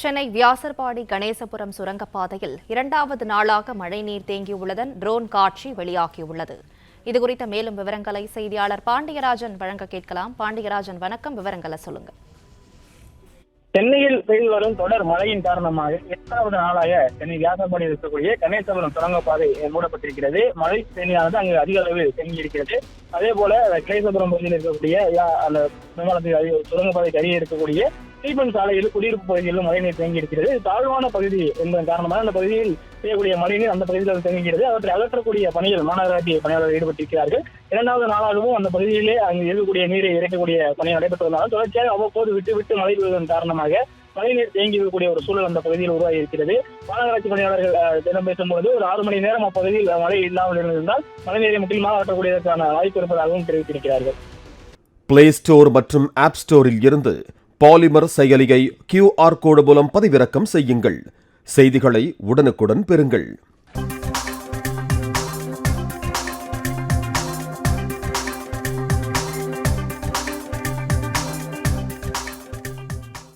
சென்னை வியாசர்பாடி கணேசபுரம் சுரங்கப்பாதையில் இரண்டாவது நாளாக மழைநீர் தேங்கியுள்ளதன் ட்ரோன் காட்சி வெளியாகியுள்ளது. இதுகுறித்த மேலும் விவரங்களை செய்தியாளர் பாண்டியராஜன் வழங்க கேட்கலாம். பாண்டியராஜன் வணக்கம். விவரங்களை சொல்லுங்க. சென்னையில் பெய்து வரும் தொடர் மழையின் காரணமாக எட்டாவது நாளாக சென்னை வியாசர்பாடியில் இருக்கக்கூடிய கணேசபுரம் சுரங்கப்பாதை மூடப்பட்டிருக்கிறது. மழை தண்ணீரானது அங்கு அதிக அளவில் தேங்கி இருக்கிறது அதே போல கணேசபுரம் பகுதியில் இருக்கக்கூடிய அந்த விமானத்துக்கு அருகே சுரங்கப்பாதைக்கு அருகே இருக்கக்கூடிய தீபன் சாலையில் குடியிருப்பு பகுதிகளிலும் மழைநீர் தேங்கி இருக்கிறது தாழ்வான பகுதி என்பதன் காரணமாக அந்த பகுதியில் செய்யக்கூடிய மழைநீர் அந்த பகுதியில் தேங்குகிறது அவற்றை அகற்றக்கூடிய பணியில் மாநகராட்சி பணியாளர்கள் ஈடுபட்டிருக்கிறார்கள். இரண்டாவது நாளாகவும் அந்த பகுதியிலே அங்கு இருக்கக்கூடிய நீரை இறைக்கக்கூடிய பணி நடைபெற்று வந்தாலும் தொடர்ச்சியாக அவ்வப்போது விட்டு விட்டு மழை பெய்வதன் காரணமாக மழைநீர் தேங்கி இருக்கக்கூடிய ஒரு சூழல் அந்த பகுதியில் உருவாகி இருக்கிறது மாநகராட்சி பணியாளர்கள் தினம் பேசும்பொழுது ஒரு ஆறு மணி நேரம் அப்பகுதியில் மழை இல்லாமல் இருந்திருந்தால் மழைநீரை முற்றிலுமாக அகற்றக்கூடியதற்கான வாய்ப்பு இருப்பதாகவும் தெரிவித்திருக்கிறார்கள். பிளே ஸ்டோர் மற்றும் ஆப் ஸ்டோரில் இருந்து பாலிமர் செயலியை கியூஆர் கோடு மூலம் பதிவிறக்கம் செய்யுங்கள். செய்திகளை உடனுக்குடன் பெறுங்கள்.